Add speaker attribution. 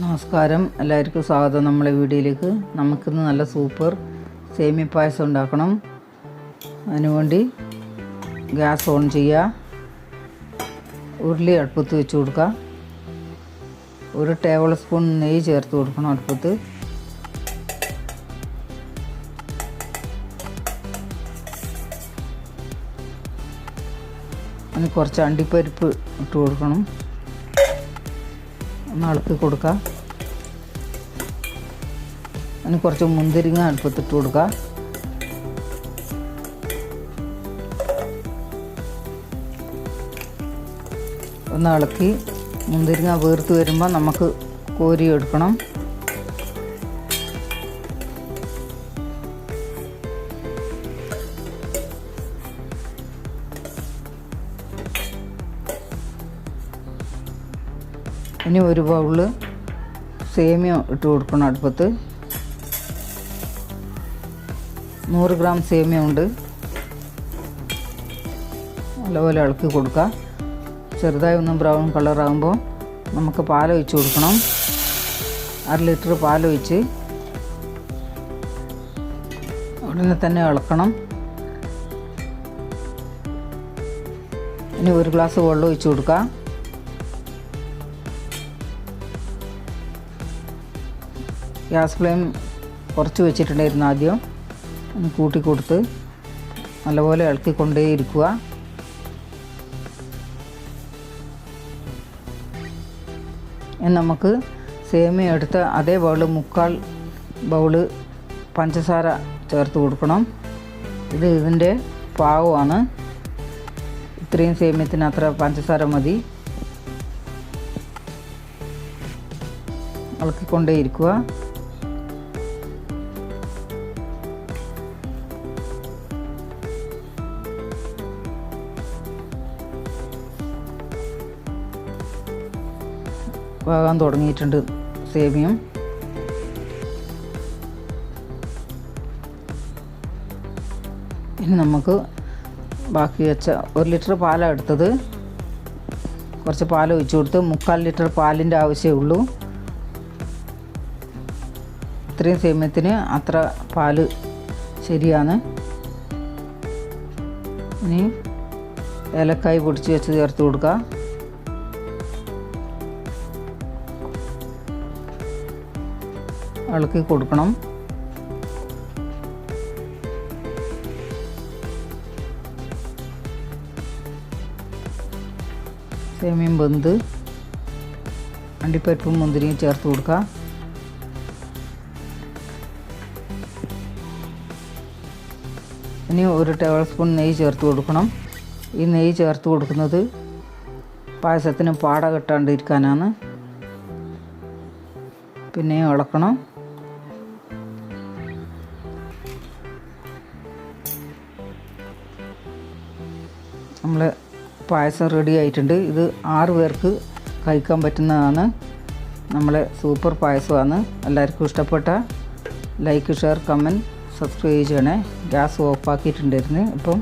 Speaker 1: നമസ്കാരം. എല്ലാവർക്കും സ്വാഗതം നമ്മളെ വീഡിയോയിലേക്ക്. നമുക്കിന്ന് നല്ല സൂപ്പർ സേമിയ പായസം ഉണ്ടാക്കണം. അതിനുവേണ്ടി ഗ്യാസ് ഓൺ ചെയ്യുക. ഉരുളി അടുപ്പത്ത് വെച്ച് കൊടുക്കുക. ഒരു ടേബിൾ സ്പൂൺ നെയ്യ് ചേർത്ത് കൊടുക്കണം അടുപ്പത്ത്. അതിന് കുറച്ച് അണ്ടിപ്പരിപ്പ് ഇട്ട് കൊടുക്കണം. ഒന്ന് ഇളക്കി കൊടുക്കുക അതിന് കുറച്ച് മുന്തിരിങ്ങ അടുപ്പത്തിട്ട് കൊടുക്കുക ഒന്ന് ഇളക്കി മുന്തിരിങ്ങ വീർത്ത് വരുമ്പോൾ നമുക്ക് കോരി എടുക്കണം. ഇനി ഒരു ബൗളിൽ സേമിയ ഇട്ട് കൊടുക്കണം അടുപ്പത്ത്. നൂറ് ഗ്രാം സേമിയ ഉണ്ട്. നല്ലപോലെ ഇളക്കി കൊടുക്കുക. ചെറുതായി ഒന്ന് ബ്രൗൺ കളറാകുമ്പോൾ നമുക്ക് പാൽ ഒഴിച്ച് കൊടുക്കണം. അര ലിറ്റർ പാൽ ഒഴിച്ച് ഉടനെ തന്നെ ഇളക്കണം. ഇനി ഒരു ഗ്ലാസ് വെള്ളം ഒഴിച്ച് കൊടുക്കുക. ഗ്യാസ് ഫ്ലെയിം കുറച്ച് വെച്ചിട്ടുണ്ടായിരുന്നു ആദ്യം. കൂട്ടി കൊടുത്ത് നല്ലപോലെ ഇളക്കിക്കൊണ്ടേ ഇരിക്കുക. നമുക്ക് സേമിയ എടുത്ത് അതേ ബൗൾ മുക്കാൽ ബൗൾ പഞ്ചസാര ചേർത്ത് കൊടുക്കണം. ഇത് ഇതിന്റെ പാകമാണ്. ഇത്രയും സേമിയത്തിന് അത്ര പഞ്ചസാര മതി. ഇളക്കിക്കൊണ്ടേ വേകാൻ തുടങ്ങിയിട്ടുണ്ട്. സേമിയം ഇനി നമുക്ക് ബാക്കി വെച്ച ഒരു ലിറ്റർ പാലാണ് എടുത്തത്. കുറച്ച് പാൽ ഒഴിച്ചു കൊടുത്ത് മുക്കാൽ ലിറ്റർ പാലിന്റെ ആവശ്യമേ ഉള്ളൂ. ഇത്രയും സേമ്യത്തിന് അത്ര പാൽ ശരിയാണ്. ഇനി ഏലക്കായ് പൊടിച്ച് വെച്ച് ചേർത്ത് കൊടുക്കുക ഇളക്കി കൊടുക്കണം. സേമിയം വെന്ത് അണ്ടിപ്പരിപ്പും മുന്തിരിയും ചേർത്ത് കൊടുക്കുക ഇനി ഒരു ടേബിൾ സ്പൂൺ നെയ്യ് ചേർത്ത് കൊടുക്കണം. ഈ നെയ്യ് ചേർത്ത് കൊടുക്കുന്നത് പായസത്തിന് പാട കെട്ടാണ്ടിരിക്കാനാണ്. പിന്നെയും ഇളക്കണം. നമ്മൾ പായസം റെഡി ആയിട്ടുണ്ട്. ഇത് ആറ് പേർക്ക് കഴിക്കാൻ പറ്റുന്നതാണ്. നമ്മളെ സൂപ്പർ പായസമാണ്. എല്ലാവർക്കും ഇഷ്ടപ്പെട്ട ലൈക്ക് ഷെയർ കമന്റ് സബ്സ്ക്രൈബ് ചെയ്യണേ. ഗ്യാസ് ഓഫാക്കിയിട്ടുണ്ടായിരുന്നു ഇപ്പം